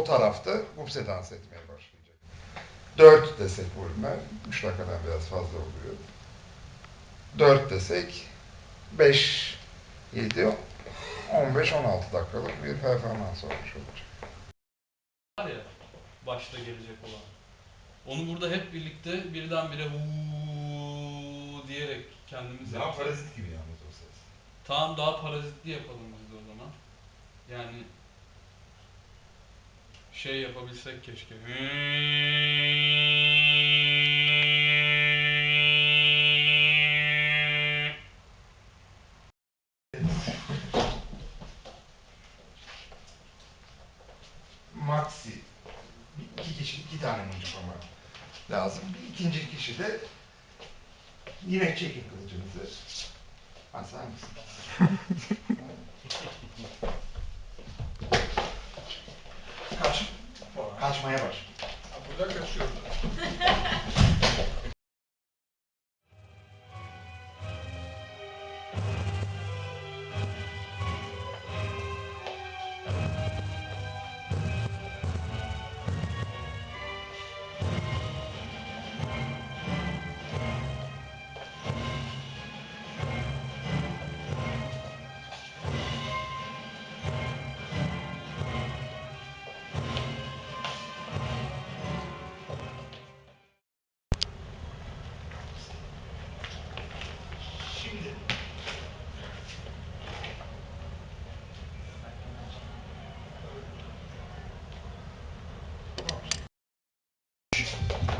o tarafta gupse dans etmeye başlayacak. 4 desek volümen 3 dakikadan biraz fazla oluyor. 4 desek 5, 7, 15-16 dakikalık bir performans olmuş olacak. var ya başta gelecek olan. Onu burada hep birlikte birdenbire huu diyerek kendimiz Daha parazit gibi yalnız o ses. Tamam daha parazitli yapalım biz de o zaman. Yani şey yapabilsek keşke. Maxi. İki kişi, iki tane mıncık ama lazım. Bir ikinci kişi de yine çekin kılıcınızı. Asar mısın? acho maiores. A boneca chama.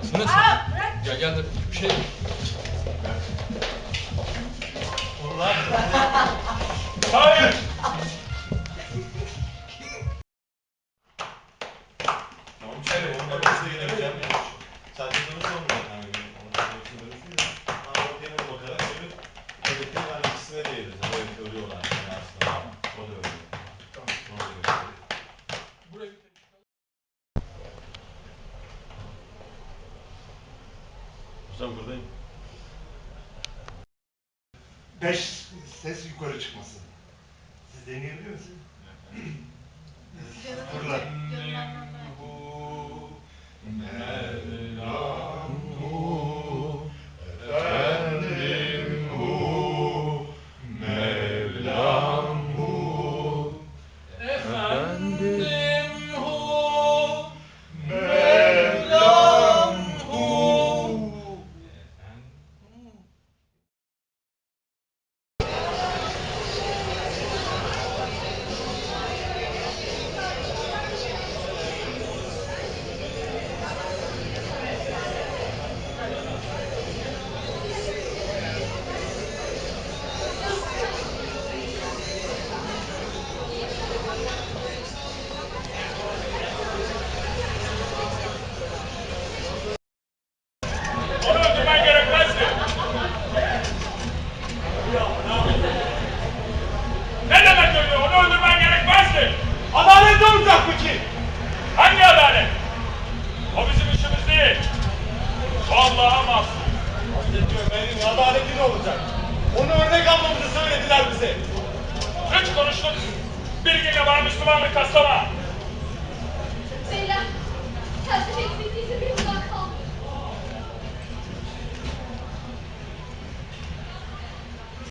Nasıl? Ya gel de bir şey Hayır! Hocam buradayım. Beş ses yukarı çıkmasın. Siz deneyebilir misiniz? Fırla. Efendim O Allah'a mahsus. Benim adaleti ne olacak? Onu örnek almamızı söylediler bize. Üç konuştuk. Bir gün bana Müslümanlık kastama